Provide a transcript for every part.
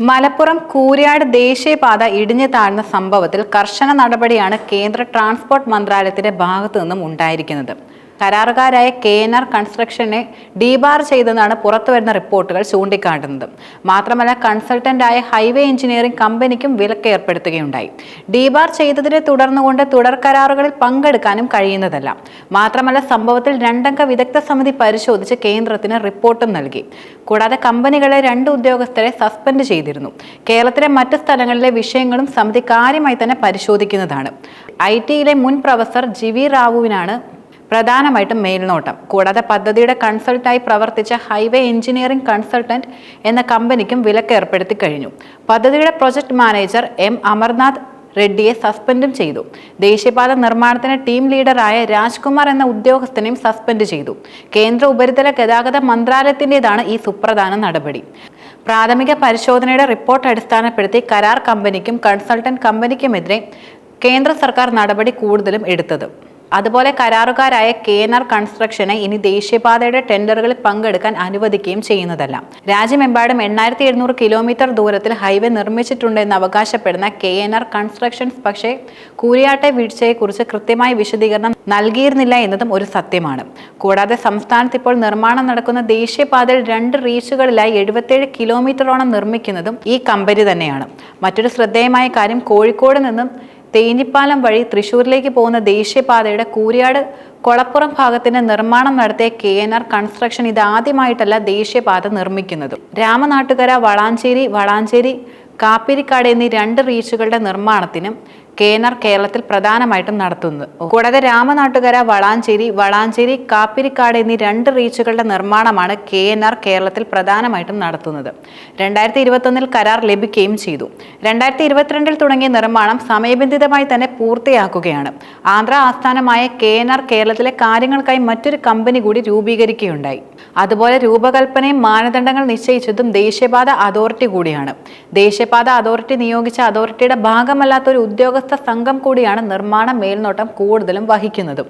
മലപ്പുറം കൂരിയാട് ദേശീയപാത ഇടിഞ്ഞു താഴ്ന്ന സംഭവത്തിൽ കർശന നടപടിയാണ് കേന്ദ്ര ട്രാൻസ്പോർട്ട് മന്ത്രാലയത്തിന്റെ ഭാഗത്തു നിന്നും ഉണ്ടായിരിക്കുന്നത്. കരാറുകാരായ കെ എൻ ആർ കൺസ്ട്രക്ഷനെ ഡീബാർ ചെയ്തെന്നാണ് പുറത്തുവരുന്ന റിപ്പോർട്ടുകൾ ചൂണ്ടിക്കാട്ടുന്നത്. മാത്രമല്ല കൺസൾട്ടന്റായ ഹൈവേ എഞ്ചിനീയറിംഗ് കമ്പനിക്കും വിലക്ക് ഏർപ്പെടുത്തുകയുണ്ടായി. ഡീബാർ ചെയ്തതിനെ തുടർന്നുകൊണ്ട് തുടർ കരാറുകളിൽ പങ്കെടുക്കാനും കഴിയുന്നതല്ല. മാത്രമല്ല സംഭവത്തിൽ രണ്ടംഗ വിദഗ്ധ സമിതി പരിശോധിച്ച് കേന്ദ്രത്തിന് റിപ്പോർട്ടും നൽകി. കൂടാതെ കമ്പനികളെ രണ്ട് ഉദ്യോഗസ്ഥരെ സസ്പെൻഡ് ചെയ്തിരുന്നു. കേരളത്തിലെ മറ്റ് സ്ഥലങ്ങളിലെ വിഷയങ്ങളും സമിതി കാര്യമായി തന്നെ പരിശോധിക്കുന്നതാണ്. ഐ ടിയിലെ മുൻ പ്രൊഫസർ ജി വി റാവുവിനാണ് പ്രധാനമായിട്ടും മേൽനോട്ടം. കൂടാതെ പദ്ധതിയുടെ കൺസൾട്ടായി പ്രവർത്തിച്ച ഹൈവേ എഞ്ചിനീയറിംഗ് കൺസൾട്ടന്റ് എന്ന കമ്പനിക്കും വിലക്ക് ഏർപ്പെടുത്തി കഴിഞ്ഞു. പദ്ധതിയുടെ പ്രൊജക്ട് മാനേജർ എം അമർനാഥ് റെഡ്ഡിയെ സസ്പെൻഡും ചെയ്തു. ദേശീയപാത നിർമ്മാണത്തിന് ടീം ലീഡറായ രാജ്കുമാർ എന്ന ഉദ്യോഗസ്ഥനെയും സസ്പെൻഡ് ചെയ്തു. കേന്ദ്ര ഉപരിതല ഗതാഗത മന്ത്രാലയത്തിന്റെതാണ് ഈ സുപ്രധാന നടപടി. പ്രാഥമിക പരിശോധനയുടെ റിപ്പോർട്ട് അടിസ്ഥാനപ്പെടുത്തി കരാർ കമ്പനിക്കും കൺസൾട്ടന്റ് കമ്പനിക്കുമെതിരെ കേന്ദ്ര സർക്കാർ നടപടി കൂടുതലും എടുത്തത്. അതുപോലെ കരാറുകാരായ കെ എൻ ആർ കൺസ്ട്രക്ഷനെ ഇനി ദേശീയപാതയുടെ ടെൻഡറുകളിൽ പങ്കെടുക്കാൻ അനുവദിക്കുകയും ചെയ്യുന്നതല്ല. രാജ്യമെമ്പാടും എണ്ണായിരത്തി എഴുന്നൂറ് കിലോമീറ്റർ ദൂരത്തിൽ ഹൈവേ നിർമ്മിച്ചിട്ടുണ്ടെന്ന് അവകാശപ്പെടുന്ന കെ എൻ ആർ കൺസ്ട്രക്ഷൻസ് പക്ഷേ കൂരിയാട്ടെ വീഴ്ചയെക്കുറിച്ച് കൃത്യമായ വിശദീകരണം നൽകിയിരുന്നില്ല എന്നതും ഒരു സത്യമാണ്. കൂടാതെ സംസ്ഥാനത്ത് ഇപ്പോൾ നിർമ്മാണം നടക്കുന്ന ദേശീയപാതയിൽ രണ്ട് റീച്ചുകളിലായി എഴുപത്തേഴ് കിലോമീറ്ററോളം നിർമ്മിക്കുന്നതും ഈ കമ്പനി തന്നെയാണ്. മറ്റൊരു ശ്രദ്ധേയമായ കാര്യം കോഴിക്കോട് നിന്നും തേഞ്ഞിപ്പാലം വഴി തൃശൂരിലേക്ക് പോകുന്ന ദേശീയപാതയുടെ കൂരിയാട് കൊളപ്പുറം ഭാഗത്തിന് നിർമ്മാണം നടത്തിയ കെ എൻ ആർ കൺസ്ട്രക്ഷൻ ഇതാദ്യമായിട്ടല്ല ദേശീയപാത നിർമ്മിക്കുന്നത്. രാമനാട്ടുകര വളാഞ്ചേരി വളാഞ്ചേരി കാപ്പിരിക്കാട് എന്നീ രണ്ട് റീച്ചുകളുടെ നിർമ്മാണത്തിനും കെ എൻ ആർ കേരളത്തിൽ പ്രധാനമായിട്ടും നടത്തുന്നത് കൂടാതെ രാമനാട്ടുകര വളാഞ്ചേരി വളാഞ്ചേരി കാപ്പിരിക്കാട് എന്നീ രണ്ട് റീച്ചുകളുടെ നിർമ്മാണമാണ് കേനർ കേരളത്തിൽ പ്രധാനമായിട്ടും നടത്തുന്നത്. രണ്ടായിരത്തി ഇരുപത്തൊന്നിൽ കരാർ ലഭിക്കുകയും ചെയ്തു. രണ്ടായിരത്തി ഇരുപത്തിരണ്ടിൽ തുടങ്ങിയ നിർമ്മാണം സമയബന്ധിതമായി തന്നെ പൂർത്തിയാക്കുകയാണ്. ആന്ധ്ര ആസ്ഥാനമായ കേനർ കേരളത്തിലെ കാര്യങ്ങൾക്കായി മറ്റൊരു കമ്പനി കൂടി രൂപീകരിക്കുകയുണ്ടായി. അതുപോലെ രൂപകൽപ്പനയും മാനദണ്ഡങ്ങൾ നിശ്ചയിച്ചതും ദേശീയപാത അതോറിറ്റി കൂടിയാണ്. ദേശീയപാത അതോറിറ്റി നിയോഗിച്ച അതോറിറ്റിയുടെ ഭാഗമല്ലാത്ത ഒരു ഉദ്യോഗസ്ഥ സംഘം കൂടിയാണ് നിർമ്മാണ മേൽനോട്ടം കൂടുതലും വഹിക്കുന്നതും.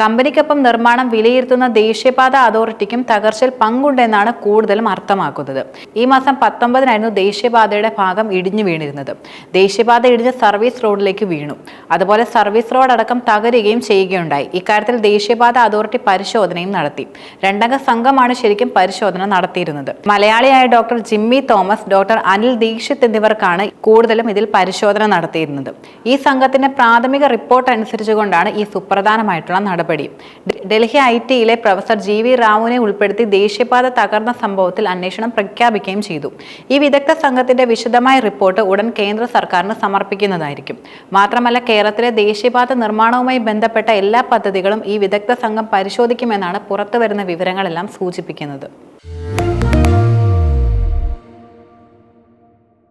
കമ്പനിക്കൊപ്പം നിർമ്മാണം വിലയിരുത്തുന്ന ദേശീയപാത അതോറിറ്റിക്കും തകർച്ചയിൽ പങ്കുണ്ടെന്നാണ് കൂടുതലും അർത്ഥമാക്കുന്നത്. ഈ മാസം പത്തൊമ്പതിനായിരുന്നു ദേശീയപാതയുടെ ഭാഗം ഇടിഞ്ഞു വീണിരുന്നത്. ദേശീയപാത ഇടിഞ്ഞ് സർവീസ് റോഡിലേക്ക് വീണു. അതുപോലെ സർവീസ് റോഡ് അടക്കം തകരുകയും ചെയ്യുകയുണ്ടായി. ഇക്കാര്യത്തിൽ ദേശീയപാത അതോറിറ്റി പരിശോധനയും നടത്തി. രണ്ടംഗ സംഘമാണ് ശരിക്കും പരിശോധന നടത്തിയിരുന്നത്. മലയാളിയായ doctor Jimmy Thomas doctor Anil Dixit എന്നിവർക്കാണ് കൂടുതലും ഇതിൽ പരിശോധന നടത്തിയിരുന്നത്. ഈ സംഘത്തിന്റെ പ്രാഥമിക റിപ്പോർട്ട് അനുസരിച്ചുകൊണ്ടാണ് ഈ സുപ്രധാനമായിട്ടുള്ള നടപടി ഡൽഹി ഐ ടിയിലെ പ്രൊഫസർ ജി വി റാവുവിനെ ഉൾപ്പെടുത്തി ദേശീയപാത തകർന്ന സംഭവത്തിൽ അന്വേഷണം പ്രഖ്യാപിക്കുകയും ചെയ്തു. ഈ വിദഗ്ധ സംഘത്തിന്റെ വിശദമായ റിപ്പോർട്ട് ഉടൻ കേന്ദ്ര സർക്കാരിന് സമർപ്പിക്കുന്നതായിരിക്കും. മാത്രമല്ല കേരളത്തിലെ ദേശീയപാത നിർമ്മാണവുമായി ബന്ധപ്പെട്ട എല്ലാ പദ്ധതികളും ഈ വിദഗ്ധ സംഘം പരിശോധിക്കുമെന്നാണ് പുറത്തുവരുന്ന വിവരങ്ങളെല്ലാം സൂചിപ്പിക്കുന്നത്.